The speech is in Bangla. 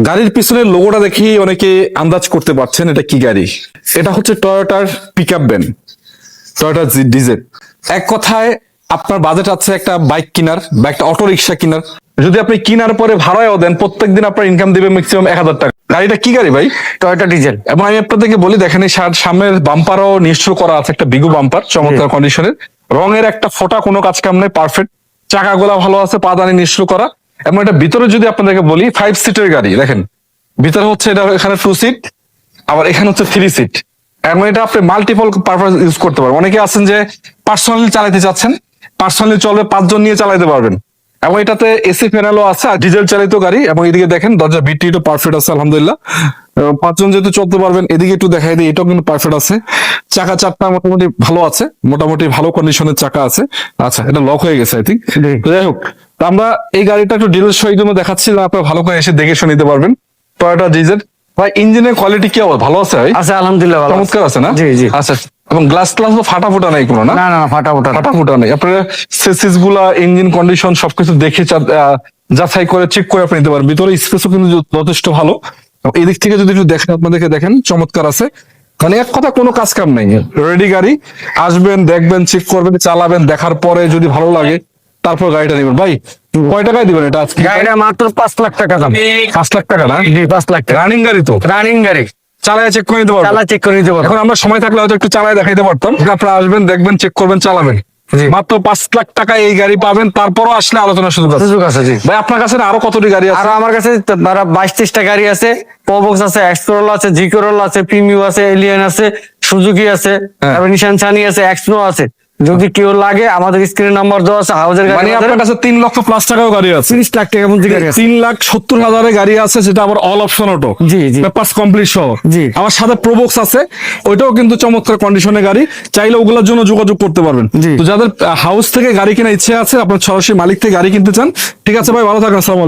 গাড়ির পিছনের লোগোটা দেখি অনেকে আন্দাজ করতে পারছেন এটা কি গাড়ি। এটা হচ্ছে টয়োটার pick up van Toyota diesel এক কথায় আপনার বাজেট আছে একটা বাইক কেনার বা একটা অটো রিক্সা কেনার। যদি আপনি কেনার পরে ভাড়ায়ও দেন প্রত্যেকদিন আপনার ইনকাম দিবে ম্যাক্সিমাম এক হাজার টাকা। গাড়িটা কি গাড়ি ভাই? টয়োটা ডিজেল এবং আমি আপনাদেরকে বলি দেখেন এই সার- সামনের বাম্পারও নিশ্চয় করা আছে একটা বিগু বাম্পার চমৎকার কন্ডিশনের রঙের একটা ফোটা কোনো কাজ কাম নেই পারফেক্ট চাকাগুলা ভালো আছে পাদানি নিশ্চয় করা। এবং এটা ভিতরে যদি আপনাদেরকে বলি ফাইভ সিটের গাড়ি দেখেন। ভিতরে হচ্ছে এটা এখানে টু সিট আবার এখানে হচ্ছে থ্রি সিট এবং এটা আপনি মাল্টিপল পারপাস ইউজ করতে পারবেন। অনেকে আছেন যে পার্সোনালি চালাতে চাচ্ছেন পার্সোনালি চলবে পাঁচজন নিয়ে চালাতে পারবেন। এবং এটাতে এসি প্যানেলও আছে আর ডিজেল চালিত গাড়ি। এবং এদিকে দেখেন দরজা বিটি তো পারফেক্ট আছে আলহামদুলিল্লাহ। পাঁচজন যেহেতু চলতে পারবেন এদিকে একটু দেখাই দিই এটাও কিন্তু পারফেক্ট আছে। চাকা চারটা মোটামুটি ভালো আছে মোটামুটি ভালো কন্ডিশনের চাকা আছে। আচ্ছা এটা লক হয়ে গেছে আই থিঙ্ক যাই হোক তা আমরা এই গাড়িটা একটু ডিটেলস সহ জন্য দেখাচ্ছি যেন আপনারা ভালো করে এসে দেখে শুনে নিতে পারবেন। টয়োটা ডিজেল ভাই ইঞ্জিনের কোয়ালিটি কি ভালো আছে ভাই? আছে আলহামদুলিল্লাহ ভালো। চমৎকার আছে। না? জি জি। আচ্ছা এবং গ্লাস গ্লাস তো ফাটা ফুটা নাই কোনো না? না না ফাটা ওটা ফাটা ফুটা নেই। আপনারা সেসিসগুলা ইঞ্জিন কন্ডিশন সবকিছু দেখে যাচাই করে চেক করে আপনি নিতে পারেন। ভিতরে স্পেসও কিন্তু যথেষ্ট ভালো। এদিক থেকে যদি একটু দেখেন আপনাদেরকে দেখেন চমৎকার আছে। মানে এক কথা কোনো কাজ কাম নাই। রেডি গাড়ি আসবেন দেখবেন চেক করবেন চালাবেন দেখার পরে যদি ভালো লাগে তারপর গাড়িটা নেবেন। ভাই কয় টাকায় দিবেন এটা আজকে? গাড়িটা মাত্র পাঁচ লাখ টাকা দাম। পাঁচ লাখ টাকা না? জি পাঁচ লাখ টাকা। রানিং গাড়ি তো? রানিং গাড়ি। চালায় চেক করে নিতে পারবেন। চালা চেক করে নিতে পারব এখন আমরা সময় থাকলে হয়তো একটু চালায় দেখাইতে পারতাম। আপনারা আসবেন দেখবেন চেক করবেন চালাবেন। মাত্র পাঁচ লাখ টাকা এই গাড়ি পাবেন তারপরও আসলে আলোচনা সুযোগ আছে। সুযোগ আছে ভাই আপনার কাছে না আরও কতটি গাড়ি আছে? আর আমার কাছে তারা বাইশ তেইশটা গাড়ি আছে। প্রবক্স আছে এক্সকোরল আছে জি করল আছে প্রিমিও আছে এলিয়ান আছে সুজুকি আছে হ্যাঁ। তারপর নিশান ছানি আছে এক্সনো আছে। যদি কেউ লাগে আমাদের স্ক্রিন নাম্বার দেওয়া আছে হাউজের গাড়ি মানে আপনার কাছে তিন লক্ষ প্লাস টাকাও গাড়ি আছে তিরিশ লাখ টাকা মধ্যে গাড়ি আছে তিন লাখ সত্তর হাজারের গাড়ি আছে যেটা আবার অল অপশন অটো জি, জি। পেপারস কমপ্লিট সহ জি। আমার সাথে প্রোবক্স আছে ওইটাও কিন্তু চমৎকার কন্ডিশনের গাড়ি চাইলে ওগুলোর জন্য যোগাযোগ করতে পারবেন। তো যাদের হাউস থেকে গাড়ি কেনার ইচ্ছে আছে আপনার সরাসরি মালিক থেকে গাড়ি কিনতে চান ঠিক আছে ভাই ভালো থাকেন আসসালামু।